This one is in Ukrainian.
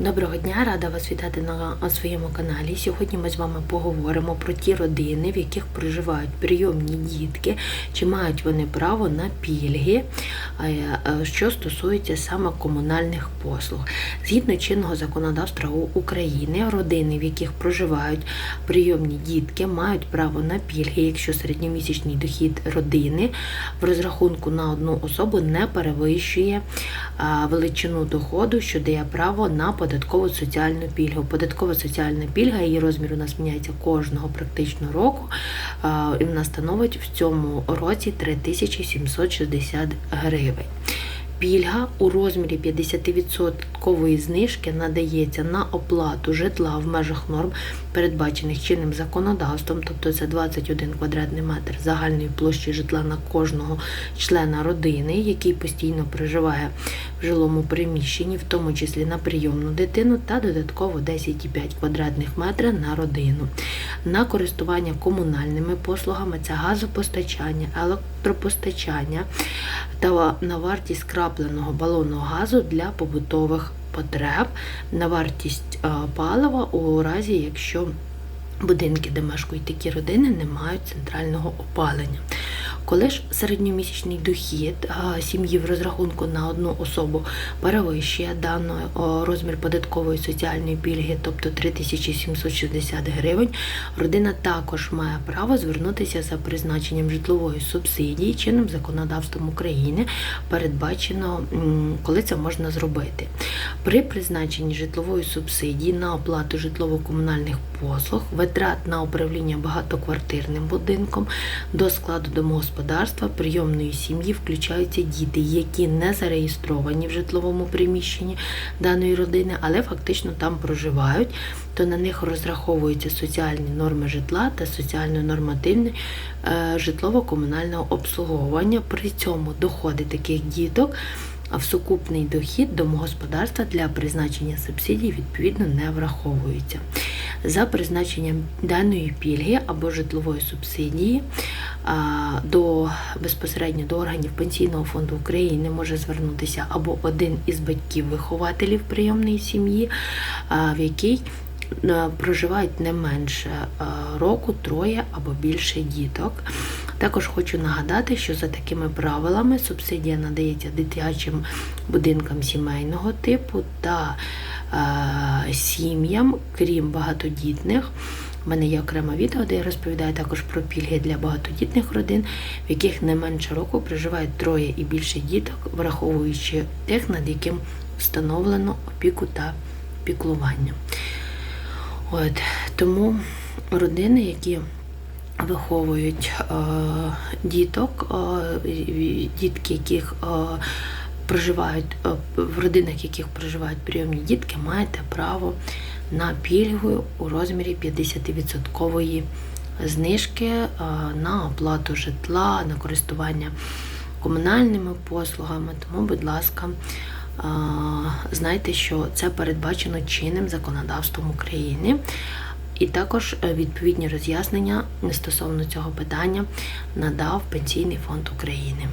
Доброго дня, рада вас вітати на своєму каналі. Сьогодні ми з вами поговоримо про ті родини, в яких проживають прийомні дітки, чи мають вони право на пільги, е, е, що стосується саме комунальних послуг. Згідно чинного законодавства України, родини, в яких проживають прийомні дітки, мають право на пільги, якщо середньомісячний дохід родини в розрахунку на одну особу не перевищує величину доходу, що дає право на податкову соціальну пільгу. Податкова соціальна пільга, її розмір у нас міняється кожного практично року, і вона становить в цьому році 3760 гривень. Пільга у розмірі 50% знижки надається на оплату житла в межах норм, передбачених чинним законодавством, тобто це 21 квадратний метр загальної площі житла на кожного члена родини, який постійно проживає в жилому приміщенні, в тому числі на прийомну дитину, та додатково 10,5 квадратних метра на родину. На користування комунальними послугами це газопостачання, електропостачання та на вартість крапленого балонного газу для побутових потреб, на вартість е, палива у разі, якщо будинки, де мешкають такі родини, не мають центрального опалення. Коли ж середньомісячний дохід сім'ї в розрахунку на одну особу перевищує даний розмір податкової соціальної пільги, тобто 3760 гривень, родина також має право звернутися за призначенням житлової субсидії чинним законодавством України, передбачено, коли це можна зробити. При призначенні житлової субсидії на оплату житлово-комунальних послуг, витрат на управління багатоквартирним будинком до складу домогосподарства прийомної сім'ї включаються діти, які не зареєстровані в житловому приміщенні даної родини, але фактично там проживають, то на них розраховуються соціальні норми житла та соціально-нормативне е, житлово-комунального обслуговування. При цьому доходи таких діток а в сукупний дохід домогосподарства для призначення субсидій відповідно не враховуються. За призначенням даної пільги або житлової субсидії до безпосередньо до органів Пенсійного фонду України може звернутися або один із батьків-вихователів прийомної сім'ї, в якій проживають не менше року, троє або більше діток. Також хочу нагадати, що за такими правилами субсидія надається дитячим будинкам сімейного типу та е, сім'ям, крім багатодітних. У мене є окреме відео, де я розповідаю також про пільги для багатодітних родин, в яких не менше року проживають троє і більше діток, враховуючи тих, над яким встановлено опіку та піклування. От, тому родини, які виховують е, діток, е, дітки, яких е, проживають е, в родинах, яких проживають прийомні дітки, маєте право на пільгу у розмірі 50% знижки е, на оплату житла, на користування комунальними послугами. Тому, будь ласка, е, знайте, що це передбачено чинним законодавством України. І також відповідні роз'яснення стосовно цього питання надав Пенсійний фонд України.